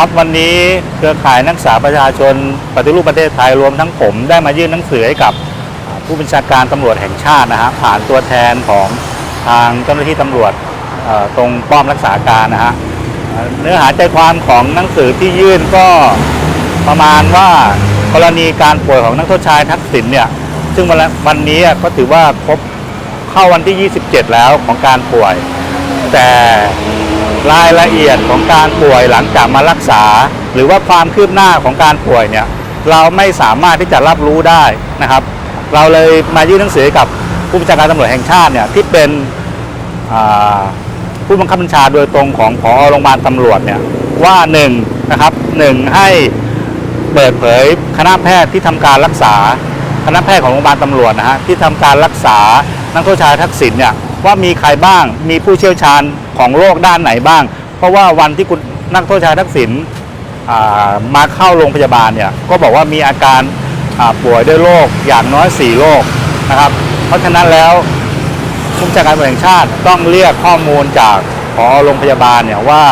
ครับวันนี้เครือข่ายนักศึกษาประชาชนปฏิรูปประเทศไทยรวมทั้งผมได้มายื่นหนังสือให้กับผู้บัญชาการตำรวจแห่งชาตินะฮะผ่านตัวแทนของทางเจ้าหน้าที่ตำรวจตรงป้อมรักษาการนะฮะเอ่อเนื้อหาใจความของหนังสือที่ยื่นก็ประมาณว่ากรณีการป่วยของนักโทษชายทักษิณเนี่ยซึ่งวันละวันนี้ก็ถือว่าครบเข้าวันที่ 27 แล้วของการป่วย แต่ รายละเอียดของการป่วยหลังจากมารักษา หรือว่าความคืบหน้าของการป่วยเนี่ยเราไม่สามารถที่จะรับรู้ได้นะครับ เราเลยมายื่นหนังสือกับผู้บัญชาการตำรวจแห่งชาติเนี่ยที่เป็นผู้บังคับบัญชาโดยตรงของพอโรงพยาบาลตำรวจเนี่ยว่าหนึ่งนะครับหนึ่งให้เปิดเผยคณะแพทย์ที่ทำการรักษาคณะแพทย์ของโรงพยาบาลตำรวจนะฮะที่ทำการรักษานักโทษชายทักษิณเนี่ย ว่ามีใครบ้าง มีผู้เชี่ยวชาญของโรคด้านไหนบ้าง เพราะว่าวันที่คุณนักโทษชายทักษิณมาเข้าโรงพยาบาลเนี่ยก็บอกว่ามีอาการป่วยด้วยโรคอย่างน้อย 4 โรคนะครับ เพราะฉะนั้นแล้วผู้บัญชาการตำรวจแห่งชาติต้องเรียกข้อมูลจากพอโรงพยาบาลเนี่ยว่า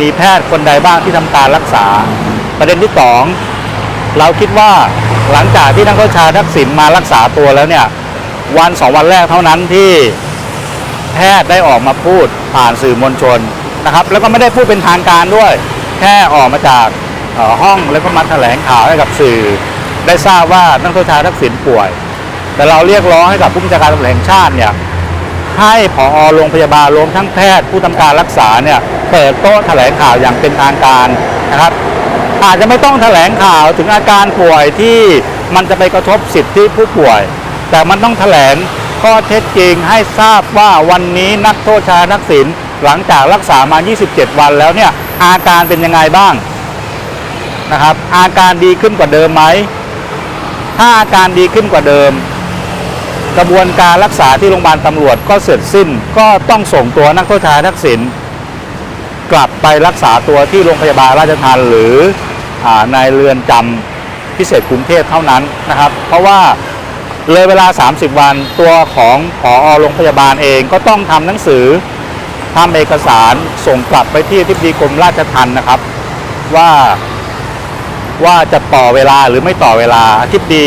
มีแพทย์คนใดบ้างที่ทำการรักษา ประเด็นที่สองเราคิดว่าหลังจากที่นักโทษชายทักษิณมารักษาตัวแล้วเนี่ยวันสองวันแรกเท่านั้นที่ แพทย์ได้ออกมาพูดผ่านสื่อมวลชนนะครับ แล้วก็ไม่ได้พูดเป็นทางการด้วย แค่ออกมาจากห้องแล้วก็มาแถลงข่าวให้กับสื่อ ได้ทราบว่านักโทษชายทักษิณป่วย แต่เราเรียกร้องให้กับผู้บัญชาการตำรวจแห่งชาติเนี่ยให้ผอโรงพยาบาลรวมทั้งแพทย์ผู้ทำการรักษาเนี่ยเปิดโต๊ะแถลงข่าวอย่างเป็นทางการนะครับ อาจจะไม่ต้องแถลงข่าวถึงอาการป่วยที่มันจะไปกระทบสิทธิผู้ป่วย แต่มันต้องแถลง ข้อเท็จจริงให้ทราบว่าวันนี้นักโทษชายทักษิณหลังจากรักษามา 27 วันแล้วเนี่ยอาการเป็นยังไงบ้างนะครับ อาการดีขึ้นกว่าเดิมไหม ถ้าอาการดีขึ้นกว่าเดิม กระบวนการรักษาที่โรงพยาบาลตำรวจก็เสร็จสิ้นก็ต้องส่งตัวนักโทษชายทักษิณกลับไปรักษาตัวที่โรงพยาบาลราชทัณฑ์หรืออาในเรือนจำพิเศษกรุงเทพเท่านั้นนะครับ เพราะว่า เลยเวลา 30 วันตัวของผอโรงพยาบาลเองก็ต้องทำหนังสือทำเอกสารส่งกลับไปที่ทิบดีกรมราชทัณฑ์นะครับ ว่าว่าจะต่อเวลาหรือไม่ต่อเวลาทิบดี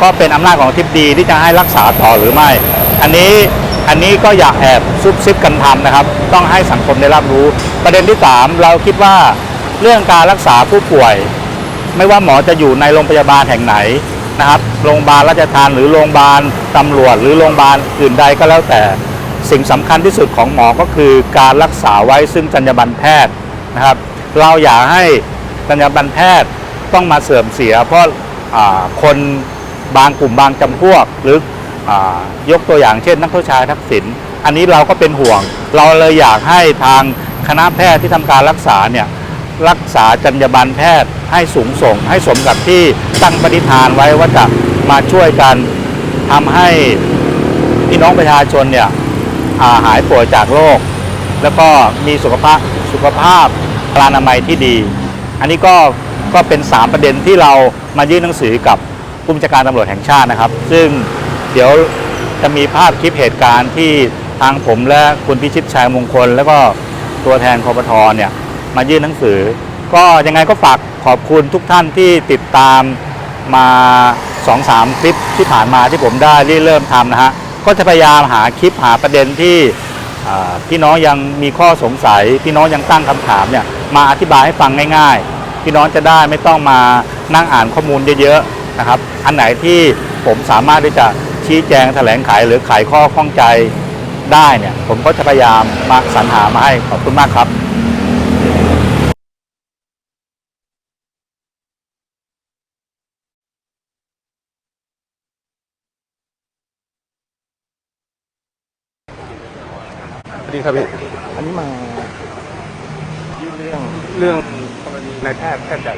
ก็เป็นอำนาจของทิบดีที่จะให้รักษาต่อหรือไม่ อันนี้อันนี้ก็อยากแอบซุบซิบกันทำนะครับ ต้องให้สังคมได้รับรู้ ประเด็นที่ 3 เราคิดว่าเรื่องการรักษาผู้ป่วย ไม่ว่าหมอจะอยู่ในโรงพยาบาลแห่งไหน นะครับโรงพยาบาลราชทานหรือโรงพยาบาลตำรวจ หรือโรงพยาบาลอื่นใดก็แล้วแต่ สิ่งสำคัญที่สุดของหมอก็คือการรักษาไว้ซึ่งจรรยาบรรณแพทย์นะครับ เราอยากให้จรรยาบรรณแพทย์ต้องมาเสื่อมเสีย เพราะคนบางกลุ่มบางจำพวกหรืออยกตัวอย่างเช่น นักโทษชายทักษิณอันนี้เราก็เป็นห่วง เราเลยอยากให้ทางคณะแพทย์ที่ทำการรักษาเนี่ย รักษาจรรยาบรรณแพทย์ให้สูงส่ง ให้สมกับที่ตั้งปฏิฐานไว้ว่าจะมาช่วยกันทำให้พี่น้องประชาชนเนี่ยาหายป่วยจากโรคแล้วก็มีสุขภาพสุขภาพพลานามัยที่ดี อันนี้ก็ก็เป็น 3 ประเด็นที่เรามายื่นหนังสือกับผู้บัญชาการตำรวจแห่งชาตินะครับ ซึ่งเดี๋ยวจะมีภาพคลิปเหตุการณ์ที่ทางผมและคุณพิชิตชัยมงคล แล้วก็ตัวแทนคอปทเนี่ย มายื่นหนังสือ ก็ยังไงก็ฝากขอบคุณทุกท่านที่ติดตามมา2อสามคลิปที่ผ่านมาที่ผมได้เริ่มทำนะฮะก็จะพยายามหาคลิปหาประเด็นที่พี่น้องยังมีข้อสงสัย พี่น้องยังตั้งคำถามเนี่ยมาอธิบายให้ฟังง่าย ๆ พี่น้องจะได้ไม่ต้องมานั่งอ่านข้อมูลเยอะๆนะครับ อันไหนที่ผมสามารถที่จะชี้แจงแถลงไขหรือไขข้อข้องใจได้เนี่ยผมก็จะพยายามมาสรรหามาให้ขอบคุณมากครับ ดีครับพี่ อันนี้มาเรื่องเรื่องกรณีนายแพทย์แพทย์ใหญ่